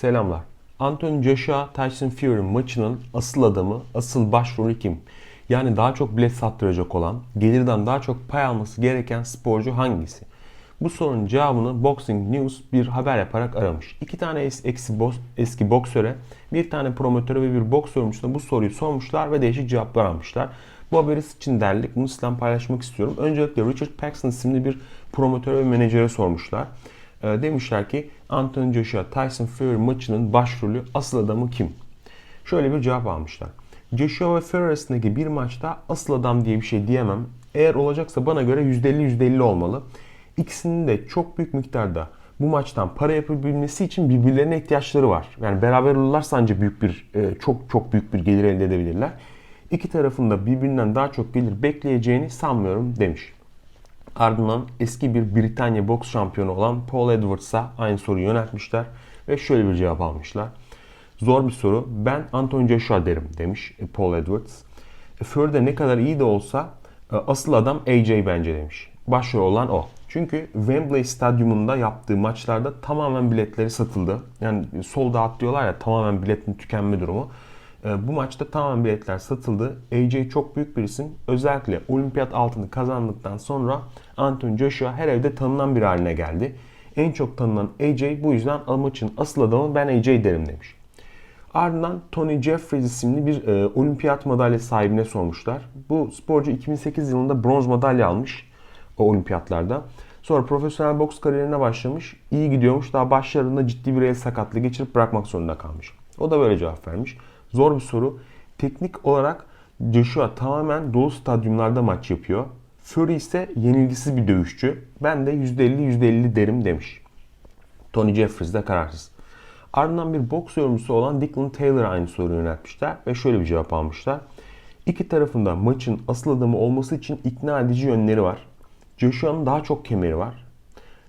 Selamlar. Anthony Joshua Tyson Fury maçının asıl adamı, asıl başrolü kim? Yani daha çok bilet sattıracak olan, gelirden daha çok pay alması gereken sporcu hangisi? Bu sorunun cevabını Boxing News bir haber yaparak aramış. İki tane es- eksi bos- eski boksöre, bir tane promotöre ve bir boks bu soruyu sormuşlar ve değişik cevaplar almışlar. Bu haberi için derdik. Bunu sizden paylaşmak istiyorum. Öncelikle Richard Paxson isimli bir promotöre ve menajere sormuşlar. Ee, demişler ki Anthony Joshua Tyson Fury maçının başrolü asıl adamı kim? Şöyle bir cevap almışlar. Joshua ve Fury arasındaki bir maçta asıl adam diye bir şey diyemem. Eğer olacaksa bana göre %50-%50 olmalı. İkisinin de çok büyük miktarda bu maçtan para yapabilmesi için birbirlerine ihtiyaçları var. Yani beraber olurlarsa ancak büyük bir e, çok çok büyük bir gelir elde edebilirler. İki tarafın da birbirinden daha çok gelir bekleyeceğini sanmıyorum demiş. Ardından eski bir Britanya boks şampiyonu olan Paul Edwards'a aynı soruyu yöneltmişler ve şöyle bir cevap almışlar. Zor bir soru. Ben Anthony Joshua derim demiş Paul Edwards. E, Fury ne kadar iyi de olsa e, asıl adam AJ bence demiş. Başrol olan o. Çünkü Wembley Stadyumunda yaptığı maçlarda tamamen biletleri satıldı. Yani sold out diyorlar ya tamamen biletin tükenme durumu. E, Bu maçta tamamen biletler satıldı. AJ çok büyük bir isim. Özellikle olimpiyat altını kazandıktan sonra Anthony Joshua her evde tanınan bir haline geldi. En çok tanınan AJ bu yüzden maçın asıl adamı ben AJ derim demiş. Ardından Tony Jeffries isimli bir e, olimpiyat madalya sahibine sormuşlar. Bu sporcu 2008 yılında bronz madalya almış o olimpiyatlarda. Sonra profesyonel boks kariyerine başlamış. İyi gidiyormuş. Daha başlarında ciddi bir el sakatlığı geçirip bırakmak zorunda kalmış. O da böyle cevap vermiş. Zor bir soru. Teknik olarak Joshua tamamen dolu stadyumlarda maç yapıyor. Fury ise yenilgisiz bir dövüşçü. Ben de %50-%50 derim demiş. Tony Jeffries de kararsız. Ardından bir boks yorumcusu olan Declan Taylor aynı soruyu yöneltmişler ve şöyle bir cevap almışlar. İki tarafında maçın asıl adamı olması için ikna edici yönleri var. Joshua'nın daha çok kemeri var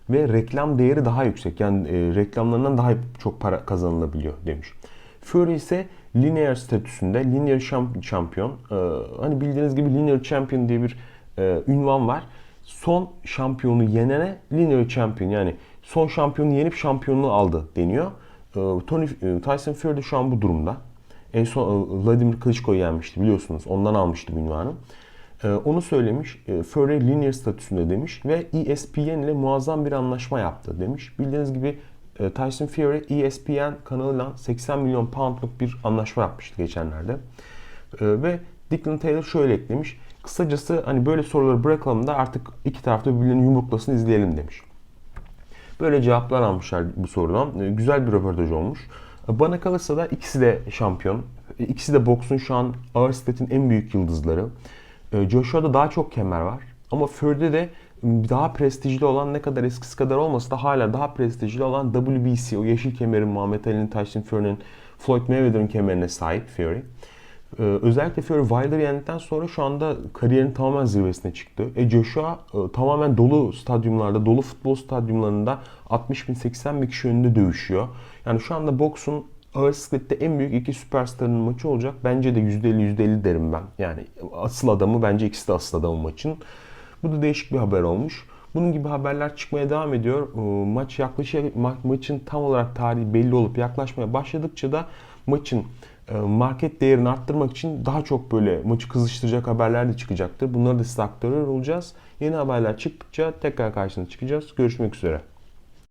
ve reklam değeri daha yüksek. Yani e, reklamlarından daha çok para kazanılabiliyor demiş. Fury ise linear statüsünde linear şamp- şampiyon. Ee, hani bildiğiniz gibi linear champion diye bir e, ünvan var. Son şampiyonu yenene linear champion yani son şampiyonu yenip şampiyonluğu aldı deniyor. Ee, Tony e, Tyson Fury de şu an bu durumda. En son e, Vladimir Klitschko'yu yenmişti biliyorsunuz. Ondan almıştı ünvanı. Ee, onu söylemiş. Fury linear statüsünde demiş ve ESPN ile muazzam bir anlaşma yaptı demiş. Bildiğiniz gibi Tyson Fury ESPN kanalıyla 80 milyon poundluk bir anlaşma yapmıştı geçenlerde. E, ve Declan Taylor şöyle eklemiş. Kısacası hani böyle soruları bırakalım da artık iki tarafta birbirlerinin yumruklasını izleyelim demiş. Böyle cevaplar almışlar bu sorudan. E, Güzel bir röportaj olmuş. Bana kalırsa da ikisi de şampiyon. İkisi de boksun şu an ağır sikletin en büyük yıldızları. Joshua'da daha çok kemer var. Ama Fury'de de daha prestijli olan ne kadar eskisi kadar olmasa da hala daha prestijli olan WBC, o yeşil kemerin Muhammed Ali'nin, Tyson Fury'nin, Floyd Mayweather'ın kemerine sahip Fury. Ee, özellikle Fury Wilder'ı yendikten sonra şu anda kariyerin tamamen zirvesine çıktı. E Joshua e, tamamen dolu stadyumlarda, dolu futbol stadyumlarında 60 bin 80 bin kişi önünde dövüşüyor. Yani şu anda boksun ağır siklette en büyük iki süperstarın maçı olacak. Bence de %50 %50 derim ben. Yani asıl adamı bence ikisi de asıl adamı maçın. Bu da değişik bir haber olmuş. Bunun gibi haberler çıkmaya devam ediyor. Ee, Maç yaklaşık ma- maçın tam olarak tarihi belli olup yaklaşmaya başladıkça da maçın e, market değerini arttırmak için daha çok böyle maçı kızıştıracak haberler de çıkacaktır. Bunları da size aktarıyor olacağız. Yeni haberler çıktıkça tekrar karşınıza çıkacağız. Görüşmek üzere.